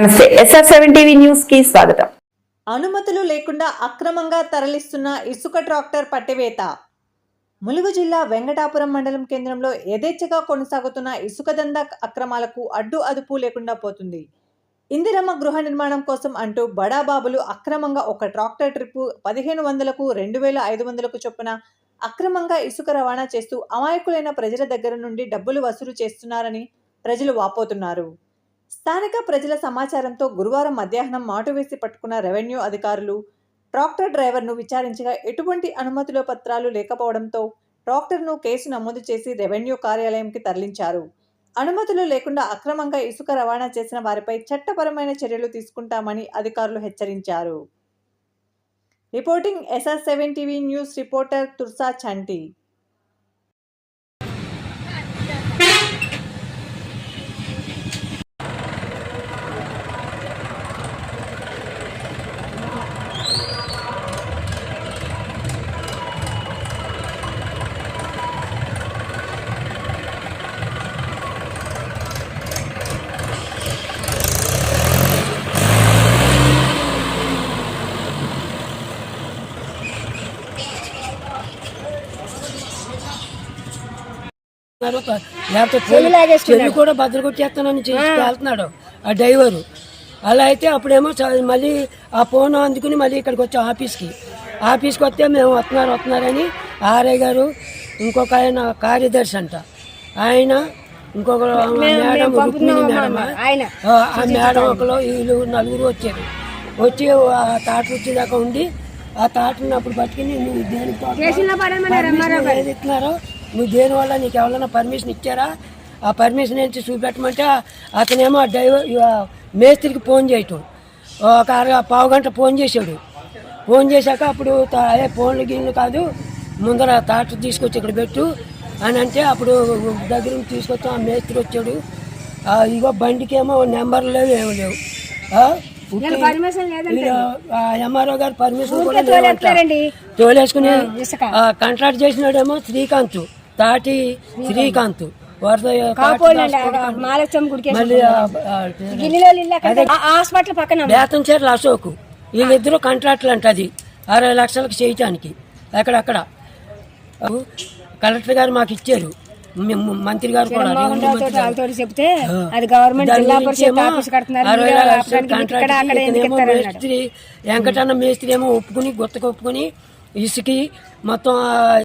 నమస్తే SR seven TV న్యూస్కి స్వాగతం. అనుమతులు లేకుండా అక్రమంగా తరలిస్తున్న ఇసుక ట్రాక్టర్ పట్టివేత. ములుగు జిల్లా వెంకటాపురం మండలం కేంద్రంలో యథేచ్ఛగా కొనసాగుతున్న ఇసుక దందా అక్రమాలకు అడ్డు అదుపు లేకుండా పోతుంది. ఇందిరమ్మ గృహ నిర్మాణం కోసం అంటూ బడాబాబులు అక్రమంగా ఒక ట్రాక్టర్ ట్రిప్పు పదిహేను వందలకు రెండు వేల ఐదు వందలకు చొప్పున అక్రమంగా ఇసుక రవాణా చేస్తూ అమాయకులైన ప్రజల దగ్గర నుండి డబ్బులు వసూలు చేస్తున్నారని ప్రజలు వాపోతున్నారు. స్థానిక ప్రజల సమాచారంతో గురువారం మధ్యాహ్నం మాటు వేసి పట్టుకున్న రెవెన్యూ అధికారులు ట్రాక్టర్ డ్రైవర్ను విచారించగా ఎటువంటి అనుమతుల పత్రాలు లేకపోవడంతో ట్రాక్టర్ను కేసు నమోదు చేసి రెవెన్యూ కార్యాలయంకి తరలించారు. అనుమతులు లేకుండా అక్రమంగా ఇసుక రవాణా చేసిన వారిపై చట్టపరమైన చర్యలు తీసుకుంటామని అధికారులు హెచ్చరించారు. Reporting SR seven TV news reporter Tursa Chanti లేకపోతే చెల్లి కూడా బద్దలు కొట్టేస్తానని వెళ్తున్నాడు ఆ. డ్రైవరు. అలా అయితే అప్పుడేమో మళ్ళీ ఆ ఫోన్ అందుకుని మళ్ళీ ఇక్కడికి వచ్చాం ఆఫీస్కి. ఆఫీస్కి వస్తే మేము వస్తున్నారు వస్తున్నారని ఆర్ఐ గారు ఇంకొక ఆయన కార్యదర్శి అంట. ఆయన ఇంకొక మేడం రుక్మిణి మేడం ఆ మేడం ఒకరు వీళ్ళు నలుగురు వచ్చారు. వచ్చి ఆ తాట వచ్చేదాకా ఉండి ఆ తాటని అప్పుడు పట్టుకుని నువ్వు దేనికి నువ్వు దేని వల్ల నీకు ఎవరైనా పర్మిషన్ ఇచ్చారా? ఆ పర్మిషన్ ఏంటి చూపెట్టమంటే అతనేమో డ్రైవర్ మేస్త్రికి ఫోన్ చేయటం. ఒక అర పావు గంట ఫోన్ చేశాడు. ఫోన్ చేశాక అప్పుడు అదే ఫోన్లు గిన్నెలు కాదు ముందర తాట తీసుకొచ్చి ఇక్కడ పెట్టు అని అంటే అప్పుడు దగ్గర నుంచి తీసుకొచ్చాం ఆ మేస్త్రి వచ్చాడు. ఇగో బండికేమో నెంబర్లు లేవు ఏమి లేవు. ఎంఆర్ఓ గారు పర్మిషన్ కూడా. తోలేసుకుని కాంట్రాక్ట్ చేసినాడేమో శ్రీకాంత్. తాటి శ్రీకాంత్ హాస్పిటల్ పక్కన బేతం చీరల అశోక్. వీళ్ళిద్దరూ కాంట్రాక్ట్లు అంట అది. అరవై లక్షలకు చేయటానికి అక్కడక్కడ కలెక్టర్ గారు మాకు ఇచ్చారు. మంత్రి గారు కూడా చెప్తే అది గవర్నమెంట్ జిల్లా పరిషత్ వెంకటన్న మేస్త్రి ఏమో ఒప్పుకుని గుత్తకు ఒప్పుకుని ఇసుకి మొత్తం